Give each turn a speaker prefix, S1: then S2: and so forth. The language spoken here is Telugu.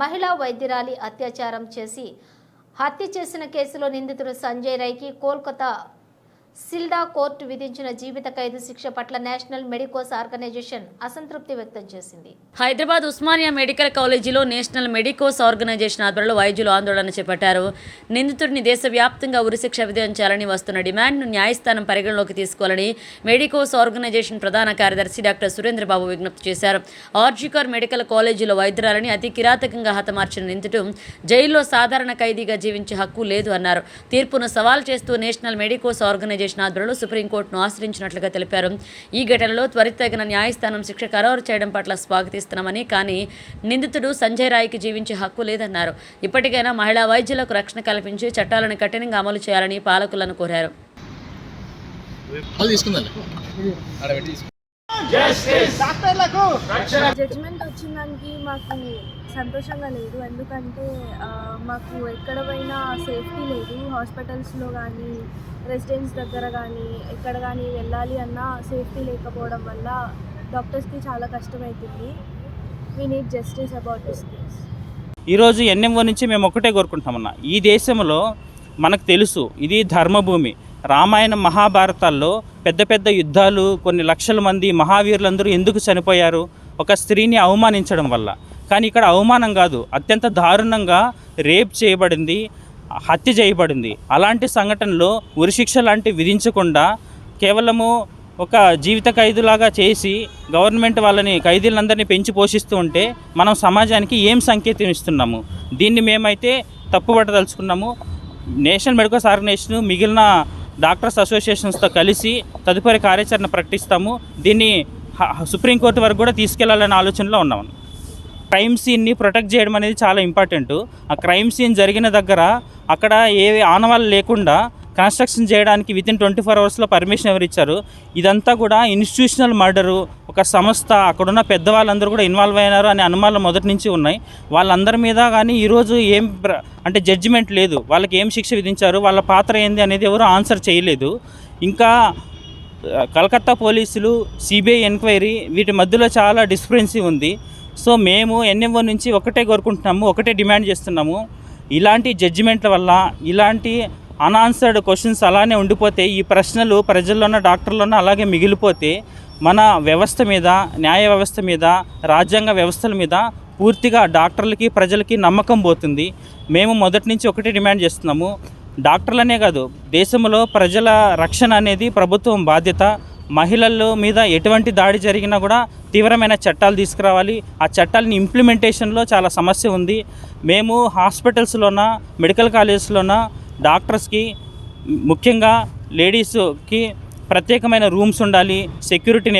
S1: మహిళా వైద్యురాలి అత్యాచారం చేసి హత్య చేసిన కేసులో నిందితుడు సంజయ్ రైకి కోల్కతా సిల్డా కోర్టు విధించిన జీవిత ఖైదు శిక్ష పట్ల నేషనల్ మెడికోస్ ఆర్గనైజేషన్ అసంతృప్తి వ్యక్తం చేసింది.
S2: హైదరాబాద్ ఉస్మానియా మెడికల్ కాలేజీలో నేషనల్ మెడికోస్ ఆర్గనైజేషన్ ఆధ్వర్యంలో వైద్యులు ఆందోళన చేపట్టారు. నిందితుడిని దేశవ్యాప్తంగా ఉరిశిక్ష విధించాలని వస్తున్న డిమాండ్ను న్యాయస్థానం పరిగణలోకి తీసుకోవాలని మెడికోస్ ఆర్గనైజేషన్ ప్రధాన కార్యదర్శి డాక్టర్ సురేంద్రబాబు విజ్ఞప్తి చేశారు. ఆర్జికర్ మెడికల్ కాలేజీలో వైద్యురాలని అతి కిరాతకంగా హతమార్చిన నిందితుడు జైల్లో సాధారణ ఖైదీగా జీవించే హక్కు లేదు అన్నారు. తీర్పును సవాల్ చేస్తూ నేషనల్ మెడికోస్ ఆర్గనైజేషన్ ఆధ్వర్యంలో సుప్రీంకోర్టును ఆశ్రయించినట్లుగా తెలిపారు. ఈ ఘటనలో త్వరితగిన న్యాయస్థానం శిక్ష ఖరారు చేయడం పట్ల స్వాగతిస్తున్నామని కానీ నిందితుడు సంజయ్ రాయ్కి జీవించే హక్కు లేదన్నారు. ఇప్పటికైనా మహిళా వైద్యులకు రక్షణ కల్పించి చట్టాలను కఠినంగా అమలు చేయాలని పాలకులను కోరారు.
S3: తీసుకుందాం
S4: జడ్జిమెంట్ వచ్చిన దానికి మాకు సంతోషంగా లేదు. ఎందుకంటే మాకు ఎక్కడ పోయినా సేఫ్టీ లేదు. హాస్పిటల్స్లో కానీ రెసిడెన్స్ దగ్గర కానీ ఎక్కడ కానీ వెళ్ళాలి అన్నా సేఫ్టీ లేకపోవడం వల్ల డాక్టర్స్కి చాలా కష్టమవుతుంది we need justice about this case
S5: ఈరోజు ఎన్ఎంఓ నుంచి మేము ఒక్కటే కోరుకుంటామన్నా ఈ దేశంలో మనకు తెలుసు ఇది ధర్మభూమి. రామాయణ మహాభారతాల్లో పెద్ద పెద్ద యుద్ధాలు కొన్ని లక్షల మంది మహావీరులందరూ ఎందుకు చనిపోయారు? ఒక స్త్రీని అవమానించడం వల్ల. కానీ ఇక్కడ అవమానం కాదు. అత్యంత దారుణంగా రేప్ చేయబడింది హత్య చేయబడింది. అలాంటి సంఘటనలో ఉరిశిక్ష లాంటి విధించకుండా కేవలము ఒక జీవిత ఖైదులాగా చేసి గవర్నమెంట్ వాళ్ళని ఖైదీలందరినీ పెంచి పోషిస్తూ ఉంటే మనం సమాజానికి ఏం సంకేతం ఇస్తున్నాము? దీన్ని మేమైతే తప్పుపట్టదలుచుకున్నాము నేషనల్ మెడికల్ ఆర్గనైజేషన్ మిగిలిన డాక్టర్స్ అసోసియేషన్స్తో కలిసి తదుపరి కార్యాచరణ ప్రకటిస్తాము. దీన్ని సుప్రీంకోర్టు వరకు కూడా తీసుకెళ్ళాలనే ఆలోచనలో ఉన్నాము క్రైమ్ సీన్ని ప్రొటెక్ట్ చేయడం అనేది చాలా ఇంపార్టెంట్. ఆ క్రైమ్ సీన్ జరిగిన దగ్గర అక్కడ ఏ ఆనవాళ్ళు లేకుండా కన్స్ట్రక్షన్ చేయడానికి వితిన్ ట్వంటీ ఫోర్ అవర్స్లో పర్మిషన్ ఎవరు ఇచ్చారు? ఇదంతా కూడా ఇన్స్టిట్యూషనల్ మర్డరు ఒక సంస్థ అక్కడున్న పెద్దవాళ్ళందరూ కూడా ఇన్వాల్వ్ అయినారు అనే అనుమానాలు మొదటి నుంచి ఉన్నాయి. వాళ్ళందరి మీద కానీ ఈరోజు ఏం ప్ర- అంటే జడ్జిమెంట్ లేదు. వాళ్ళకి ఏం శిక్ష విధించారు? వాళ్ళ పాత్ర ఏంది అనేది ఎవరు ఆన్సర్ చేయలేదు. ఇంకా కలకత్తా పోలీసులు సిబిఐ ఎంక్వైరీ వీటి మధ్యలో చాలా డిస్ఫరెన్సీ ఉంది. సో మేము ఎన్ఎంఓ నుంచి ఒకటే కోరుకుంటున్నాము ఒకటే డిమాండ్ చేస్తున్నాము. ఇలాంటి జడ్జిమెంట్ల వల్ల ఇలాంటి అనాన్సర్డ్ క్వశ్చన్స్ అలానే ఉండిపోతే ఈ ప్రశ్నలు ప్రజల్లోన డాక్టర్లోన అలాగే మిగిలిపోతే మన వ్యవస్థ మీద న్యాయ వ్యవస్థ మీద రాజ్యాంగ వ్యవస్థల మీద పూర్తిగా డాక్టర్లకి ప్రజలకి నమ్మకం పోతుంది. మేము మొదటి నుంచి ఒకటి డిమాండ్ చేస్తున్నాము. డాక్టర్లనే కాదు దేశంలో ప్రజల రక్షణ అనేది ప్రభుత్వం బాధ్యత. మహిళల మీద ఎటువంటి దాడి జరిగినా కూడా తీవ్రమైన చట్టాలు తీసుకురావాలి. ఆ చట్టాలని ఇంప్లిమెంటేషన్లో చాలా సమస్య ఉంది. మేము హాస్పిటల్స్లోన మెడికల్ కాలేజెస్లోన డాక్టర్స్కి ముఖ్యంగా లేడీస్కి ప్రత్యేకమైన రూమ్స్ ఉండాలి సెక్యూరిటీని